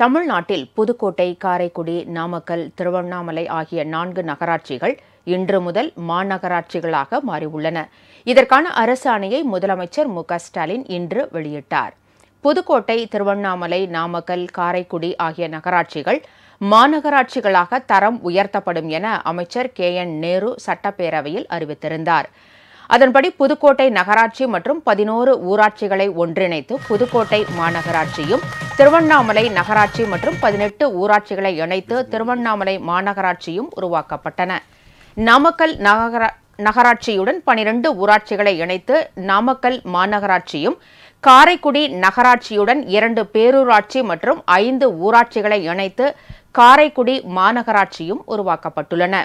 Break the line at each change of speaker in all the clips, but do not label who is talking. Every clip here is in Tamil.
தமிழ்நாட்டில் புதுக்கோட்டை காரைக்குடி நாமக்கல் திருவண்ணாமலை ஆகிய நான்கு நகராட்சிகள் இன்று முதல் மாநகராட்சிகளாக மாறியுள்ளன. இதற்கான அரசாணையை முதலமைச்சர் மு க ஸ்டாலின் இன்று வெளியிட்டார். புதுக்கோட்டை திருவண்ணாமலை நாமக்கல் காரைக்குடி ஆகிய நகராட்சிகள் மாநகராட்சிகளாக தரம் உயர்த்தப்படும் என அமைச்சர் கே என் நேரு சட்டப்பேரவையில் அறிவித்திருந்தார். அதன்படி புதுக்கோட்டை நகராட்சி மற்றும் பதினோரு ஊராட்சிகளை ஒன்றிணைத்து புதுக்கோட்டை மாநகராட்சியும் திருவண்ணாமலை நகராட்சி மற்றும் பதினெட்டு ஊராட்சிகளை இணைத்து திருவண்ணாமலை மாநகராட்சியும் உருவாக்கப்பட்டன. நாமக்கல் நகர நகராட்சியுடன் பனிரெண்டு ஊராட்சிகளை இணைத்து நாமக்கல் மாநகராட்சியும் காரைக்குடி நகராட்சியுடன் இரண்டு பேரூராட்சி மற்றும் ஐந்து ஊராட்சிகளை இணைத்து காரைக்குடி மாநகராட்சியும் உருவாக்கப்பட்டுள்ளன.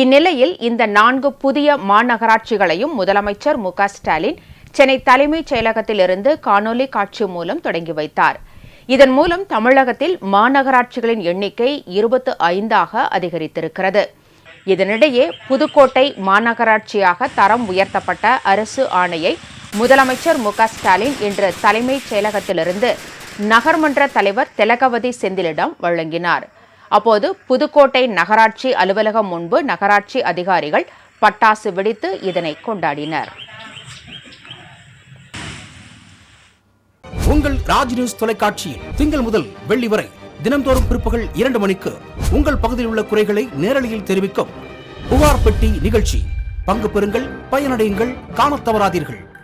இந்நிலையில் இந்த நான்கு புதிய மாநகராட்சிகளையும் முதலமைச்சர் மு ஸ்டாலின் சென்னை தலைமைச் செயலகத்திலிருந்து காணொலி காட்சி மூலம் தொடங்கி வைத்தார். இதன் மூலம் தமிழகத்தில் மாநகராட்சிகளின் எண்ணிக்கை இருபத்து ஐந்தாக அதிகரித்திருக்கிறது. இதனிடையே புதுக்கோட்டை மாநகராட்சியாக தரம் உயர்த்தப்பட்ட அரசு ஆணையை முதலமைச்சர் மு ஸ்டாலின் இன்று தலைமைச் செயலகத்திலிருந்து நகர்மன்ற தலைவர் திலகவதி செந்திலிடம் வழங்கினார். அப்போது புதுக்கோட்டை நகராட்சி அலுவலகம் முன்பு நகராட்சி அதிகாரிகள் பட்டாசு வெடித்து இதனை கொண்டாடினர்.
உங்கள் ராஜ் நியூஸ் தொலைக்காட்சியில் திங்கள் முதல் வெள்ளி வரை தினம்தோறும் பிற்பகல் இரண்டு மணிக்கு உங்கள் பகுதியில் உள்ள குறைகளை நேரலையில் தெரிவிக்கும் புகார் பெட்டி நிகழ்ச்சி. பங்கு பெறுங்கள் பயனடையுங்கள் காணத் தவறாதீர்கள்.